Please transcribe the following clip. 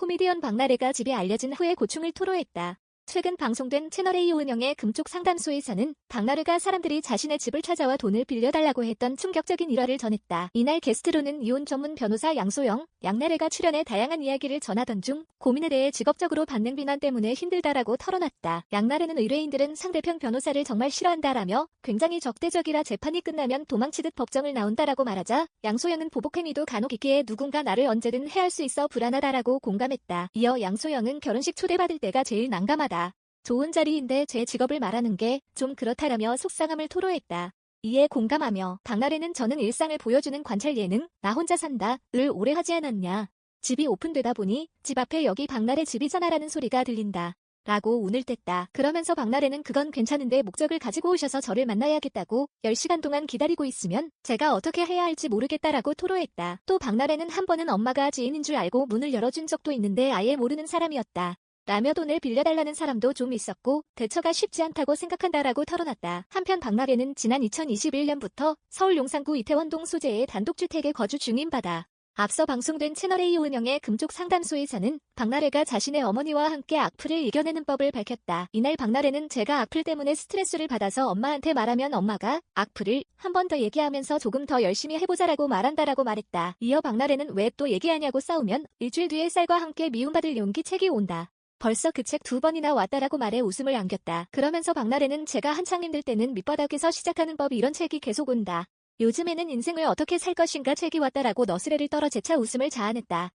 코미디언 박나래가 집이 알려진 후에 고충을 토로했다. 최근 방송된 채널A 운영의 금쪽 상담소에서는 박나래가 사람들이 자신의 집을 찾아와 돈을 빌려달라고 했던 충격적인 일화를 전했다. 이날 게스트로는 이혼 전문 변호사 양소영, 양나래가 출연해 다양한 이야기를 전하던 중 고민에 대해 직업적으로 받는 비난 때문에 힘들다라고 털어놨다. 양나래는 의뢰인들은 상대편 변호사를 정말 싫어한다라며 굉장히 적대적이라 재판이 끝나면 도망치듯 법정을 나온다라고 말하자 양소영은 보복행위도 간혹 있기에 누군가 나를 언제든 해할 수 있어 불안하다라고 공감했다. 이어 양소영은 결혼식 초대받을 때가 제일 난감하다. 좋은 자리인데 제 직업을 말하는 게 좀 그렇다라며 속상함을 토로했다. 이에 공감하며 박나래는 저는 일상을 보여주는 관찰 예능 나 혼자 산다 을 오래 하지 않았냐. 집이 오픈되다 보니 집 앞에 여기 박나래 집이잖아라는 소리가 들린다. 라고 운을 뗐다. 그러면서 박나래는 그건 괜찮은데 목적을 가지고 오셔서 저를 만나야겠다고 10시간 동안 기다리고 있으면 제가 어떻게 해야 할지 모르겠다라고 토로했다. 또 박나래는 한 번은 엄마가 지인인 줄 알고 문을 열어준 적도 있는데 아예 모르는 사람이었다. 라며 돈을 빌려달라는 사람도 좀 있었고 대처가 쉽지 않다고 생각한다라고 털어놨다. 한편 박나래는 지난 2021년부터 서울 용산구 이태원동 소재의 단독주택에 거주 중인 바다. 앞서 방송된 채널A 운영의 금쪽 상담소에서는 박나래가 자신의 어머니와 함께 악플을 이겨내는 법을 밝혔다. 이날 박나래는 제가 악플 때문에 스트레스를 받아서 엄마한테 말하면 엄마가 악플을 한 번 더 얘기하면서 조금 더 열심히 해보자라고 말한다라고 말했다. 이어 박나래는 왜 또 얘기하냐고 싸우면 일주일 뒤에 쌀과 함께 미움받을 용기책이 온다. 벌써 그 책 두 번이나 왔다라고 말해 웃음을 안겼다. 그러면서 박나래는 제가 한창 힘들 때는 밑바닥에서 시작하는 법 이런 책이 계속 온다. 요즘에는 인생을 어떻게 살 것인가 책이 왔다라고 너스레를 떨어 재차 웃음을 자아냈다.